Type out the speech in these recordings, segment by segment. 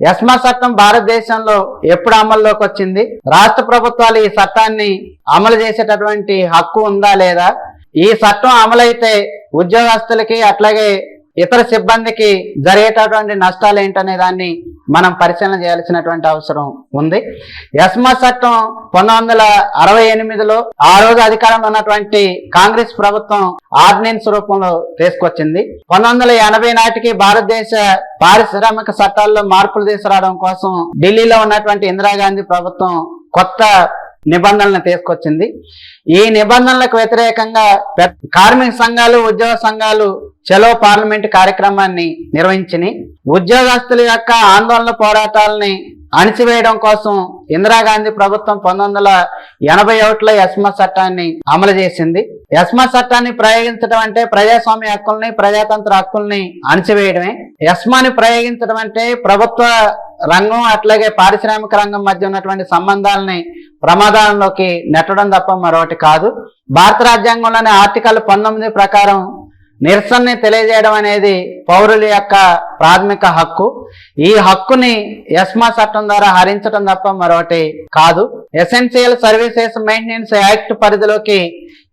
ESMA చట్టం భారతదేశంలో ఎప్పుడు అమల్లోకి వచ్చింది? రాష్ట్ర ప్రభుత్వాలు ఈ చట్టాన్ని అమలు చేసేటటువంటి హక్కు ఉందా లేదా? ఈ చట్టం అమలైతే ఉద్యోగస్తులకి అట్లాగే ఇతర సిబ్బందికి జరిగేటటువంటి నష్టాలు ఏంటనే దాన్ని మనం పరిశీలన చేయాల్సినటువంటి అవసరం ఉంది. ఎస్మా చట్టం పంతొమ్మిది వందల అరవై ఎనిమిదిలో ఆ రోజు అధికారంలో ఉన్నటువంటి కాంగ్రెస్ ప్రభుత్వం ఆర్డినెన్స్ రూపంలో తీసుకొచ్చింది. పంతొమ్మిది వందల ఎనభై నాటికి భారతదేశ పారిశ్రామిక చట్టాల్లో మార్పులు తీసుకురావడం కోసం ఢిల్లీలో ఉన్నటువంటి ఇందిరాగాంధీ ప్రభుత్వం కొత్త నిబంధనలను తీసుకొచ్చింది. ఈ నిబంధనలకు వ్యతిరేకంగా కార్మిక సంఘాలు ఉద్యోగ సంఘాలు చలో పార్లమెంట్ కార్యక్రమాన్ని నిర్వహించినాయి. ఉద్యోగస్తుల యొక్క ఆందోళన పోరాటాలని అణిచివేయడం కోసం ఇందిరాగాంధీ ప్రభుత్వం పంతొమ్మిది వందల ఎనభై ఒకటిలో ఎస్మా చట్టాన్ని అమలు చేసింది. ఎస్మా చట్టాన్ని ప్రయోగించడం అంటే ప్రజాస్వామ్య హక్కుల్ని ప్రజాతంత్ర హక్కుల్ని అణిచివేయడమే. ఎస్మాని ప్రయోగించడం అంటే ప్రభుత్వ రంగం అట్లాగే పారిశ్రామిక రంగం మధ్య ఉన్నటువంటి సంబంధాలని ప్రమాదాలలోకి నెట్టడం తప్ప మరొకటి కాదు. భారత రాజ్యాంగంలోని ఆర్టికల్ పంతొమ్మిది ప్రకారం నిరసనని తెలియజేయడం అనేది పౌరుల యొక్క ప్రాథమిక హక్కు. ఈ హక్కుని ఎస్మా చట్టం ద్వారా హరించడం తప్ప మరొకటి కాదు. ఎసెన్షియల్ సర్వీసెస్ మెయింటెనెన్స్ యాక్ట్ పరిధిలోకి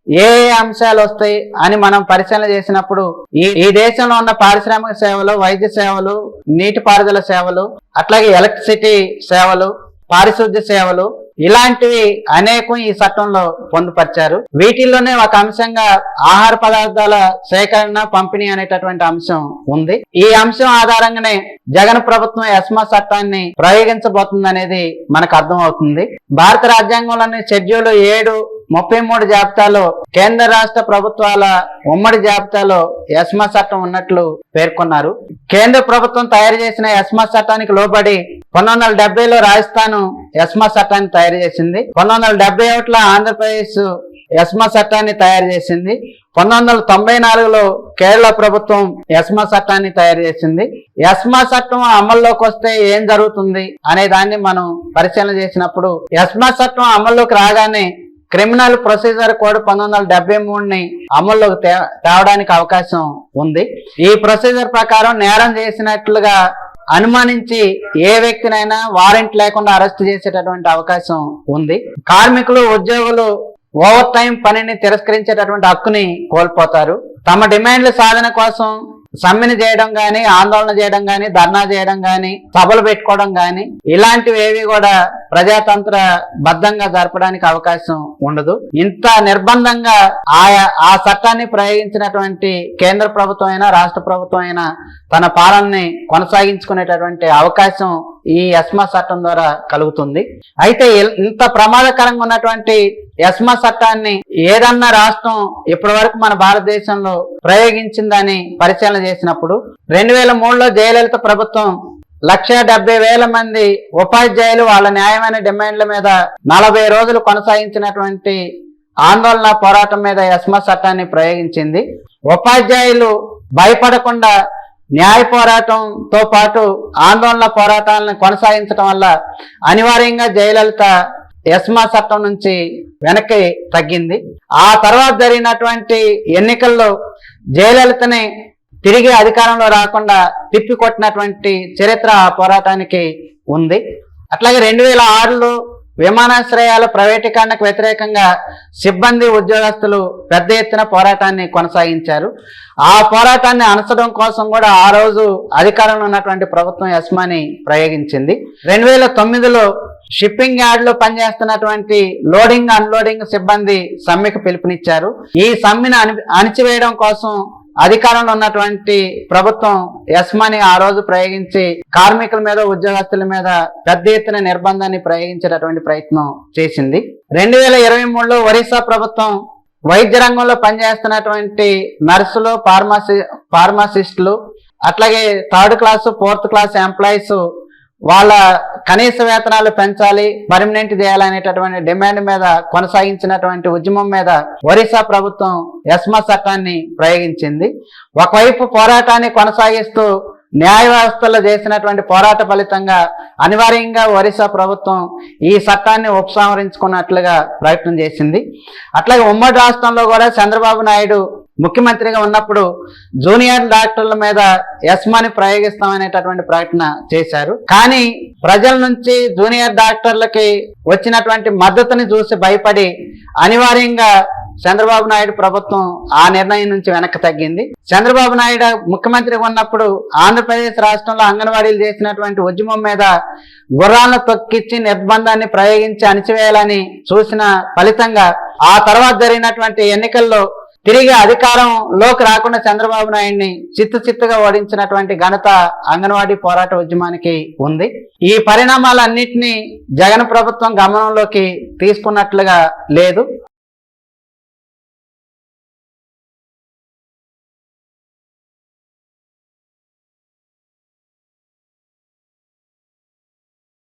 ఏ ఏ అంశాలు వస్తాయి అని మనం పరిశీలన చేసినప్పుడు ఈ ఈ దేశంలో ఉన్న పారిశ్రామిక సేవలు వైద్య సేవలు నీటిపారుదల సేవలు అట్లాగే ఎలక్ట్రిసిటీ సేవలు పారిశుద్ధ్య సేవలు ఇలాంటివి అనేకం ఈ చట్టంలో పొందుపరిచారు. వీటిల్లోనే ఒక అంశంగా ఆహార పదార్థాల సేకరణ పంపిణీ అనేటటువంటి అంశం ఉంది. ఈ అంశం ఆధారంగానే జగన్ ప్రభుత్వం ఎస్మా చట్టాన్ని ప్రయోగించబోతుంది అనేది మనకు అర్థం అవుతుంది భారత రాజ్యాంగంలోని షెడ్యూల్ ఏడు ముప్పై మూడు జాబితాలో కేంద్ర రాష్ట్ర ప్రభుత్వాల ఉమ్మడి జాబితాలో ఎస్మా చట్టం ఉన్నట్లు పేర్కొన్నారు. కేంద్ర ప్రభుత్వం తయారు చేసిన ఎస్మా చట్టానికి లోబడి పంతొమ్మిది వందల డెబ్బైలో రాజస్థాన్ ఎస్మా చట్టాన్ని తయారు చేసింది. పంతొమ్మిది వందల డెబ్బై ఒకటిలో ఆంధ్రప్రదేశ్ ఎస్మా చట్టాన్ని తయారు చేసింది. పంతొమ్మిది వందల తొంభై నాలుగులో కేరళ ప్రభుత్వం ఎస్మా చట్టాన్ని తయారు చేసింది. ఎస్మా చట్టం అమల్లోకి వస్తే ఏం జరుగుతుంది అనే దాన్ని మనం పరిశీలన చేసినప్పుడు ఎస్మా చట్టం అమల్లోకి రాగానే క్రిమినల్ ప్రొసీజర్ కోడ్ పంతొమ్మిది వందల డెబ్బై మూడుని అమల్లోకి తే- తేవడానికి అవకాశం ఉంది. ఈ ప్రొసీజర్ ప్రకారం నేరం చేసినట్లుగా అనుమానించి ఏ వ్యక్తినైనా వారెంట్ లేకుండా అరెస్ట్ చేసేటటువంటి అవకాశం ఉంది. కార్మికులు ఉద్యోగులు ఓవర్ టైం పనిని తిరస్కరించేటటువంటి హక్కుని కోల్పోతారు. తమ డిమాండ్ల సాధన కోసం సమ్మెను చేయడం గాని ఆందోళన చేయడం గాని ధర్నా చేయడం గాని సభలు పెట్టుకోవడం గాని ఇలాంటివి ఏవి కూడా ప్రజాతంత్ర బద్ధంగా జరపడానికి అవకాశం ఉండదు. ఇంత నిర్బంధంగా ఆయా ఆ చట్టాన్ని ప్రయోగించినటువంటి కేంద్ర ప్రభుత్వం అయినా రాష్ట్ర ప్రభుత్వం అయినా తన పాలనని కొనసాగించుకునేటటువంటి అవకాశం ఈ ఎస్మా చట్టం ద్వారా కలుగుతుంది. అయితే ఇల్- ఇంత ప్రమాదకరంగా ఉన్నటువంటి ఎస్మా చట్టాన్ని ఏదన్నా రాష్ట్రం ఇప్పటి వరకు మన భారతదేశంలో ప్రయోగించిందని పరిశీలన చేసినప్పుడు రెండు వేల మూడులో జయలలిత ప్రభుత్వం లక్ష డెబ్బై వేల మంది ఉపాధ్యాయులు వాళ్ళ న్యాయమైన డిమాండ్ల మీద నలభై రోజులు కొనసాగించినటువంటి ఆందోళన పోరాటం మీద ఎస్మా చట్టాన్ని ప్రయోగించింది. ఉపాధ్యాయులు భయపడకుండా న్యాయ పోరాటంతో పాటు ఆందోళన పోరాటాలను కొనసాగించడం వల్ల అనివార్యంగా జయలలిత ఎస్మా చట్టం నుంచి వెనక్కి తగ్గింది. ఆ తర్వాత జరిగినటువంటి ఎన్నికల్లో జయలలితని తిరిగి అధికారంలో రాకుండా తిప్పికొట్టినటువంటి చరిత్ర ఆ పోరాటానికి ఉంది. అట్లాగే రెండు వేల ఆరులో విమానాశ్రయాల ప్రైవేటీకరణకు వ్యతిరేకంగా సిబ్బంది ఉద్యోగస్తులు పెద్ద ఎత్తున పోరాటాన్ని కొనసాగించారు. ఆ పోరాటాన్ని అనసడం కోసం కూడా ఆ రోజు అధికారంలో ఉన్నటువంటి ప్రభుత్వం యస్మాని ప్రయోగించింది. రెండు వేల తొమ్మిదిలో షిప్పింగ్ యార్డ్లో పనిచేస్తున్నటువంటి లోడింగ్ అన్లోడింగ్ సిబ్బంది సమ్మెకు పిలుపునిచ్చారు. ఈ సమ్మెను అణి అణిచివేయడం కోసం అధికారంలో ఉన్నటువంటి ప్రభుత్వం యస్మాని ఆ రోజు ప్రయోగించి కార్మికుల మీద ఉద్యోగస్తుల మీద పెద్ద ఎత్తున నిర్బంధాన్ని ప్రయోగించేటటువంటి ప్రయత్నం చేసింది. రెండు వేల ఇరవై మూడులో ఒరిస్సా ప్రభుత్వం వైద్య రంగంలో పనిచేస్తున్నటువంటి నర్సులు ఫార్మసి ఫార్మసిస్టులు అట్లాగే third class fourth class employees వాళ్ళ కనీస వేతనాలు పెంచాలి పర్మనెంట్ చేయాలనేటటువంటి డిమాండ్ మీద కొనసాగించినటువంటి ఉద్యమం మీద ఒరిస్సా ప్రభుత్వం యస్మా చట్టాన్ని ప్రయోగించింది. ఒకవైపు పోరాటాన్ని కొనసాగిస్తూ న్యాయ వ్యవస్థలో చేసినటువంటి పోరాట ఫలితంగా అనివార్యంగా ఒరిస్సా ప్రభుత్వం ఈ చట్టాన్ని ఉపసంహరించుకున్నట్లుగా ప్రయత్నం చేసింది. అట్లాగే ఉమ్మడి రాష్ట్రంలో కూడా చంద్రబాబు నాయుడు ముఖ్యమంత్రిగా ఉన్నప్పుడు జూనియర్ డాక్టర్ల మీద యస్మాని ప్రయోగిస్తామనేటటువంటి ప్రకటన చేశారు. కానీ ప్రజల నుంచి జూనియర్ డాక్టర్లకి వచ్చినటువంటి మద్దతుని చూసి భయపడి అనివార్యంగా చంద్రబాబు నాయుడు ప్రభుత్వం ఆ నిర్ణయం నుంచి వెనక్కి తగ్గింది. చంద్రబాబు నాయుడు ముఖ్యమంత్రిగా ఉన్నప్పుడు ఆంధ్రప్రదేశ్ రాష్ట్రంలో అంగన్వాడీలు చేసినటువంటి ఉద్యమం మీద గుర్రాలను తొక్కిచ్చి నిర్బంధాన్ని ప్రయోగించి అణిచివేయాలని చూసిన ఫలితంగా ఆ తర్వాత జరిగినటువంటి ఎన్నికల్లో తిరిగి అధికారంలోకి రాకుండా చంద్రబాబు నాయుడిని చిత్తు చిత్తుగా ఓడించినటువంటి ఘనత అంగన్వాడీ పోరాట ఉద్యమానికి ఉంది. ఈ పరిణామాలన్నింటినీ జగన్ ప్రభుత్వం గమనంలోకి తీసుకున్నట్లుగా లేదు.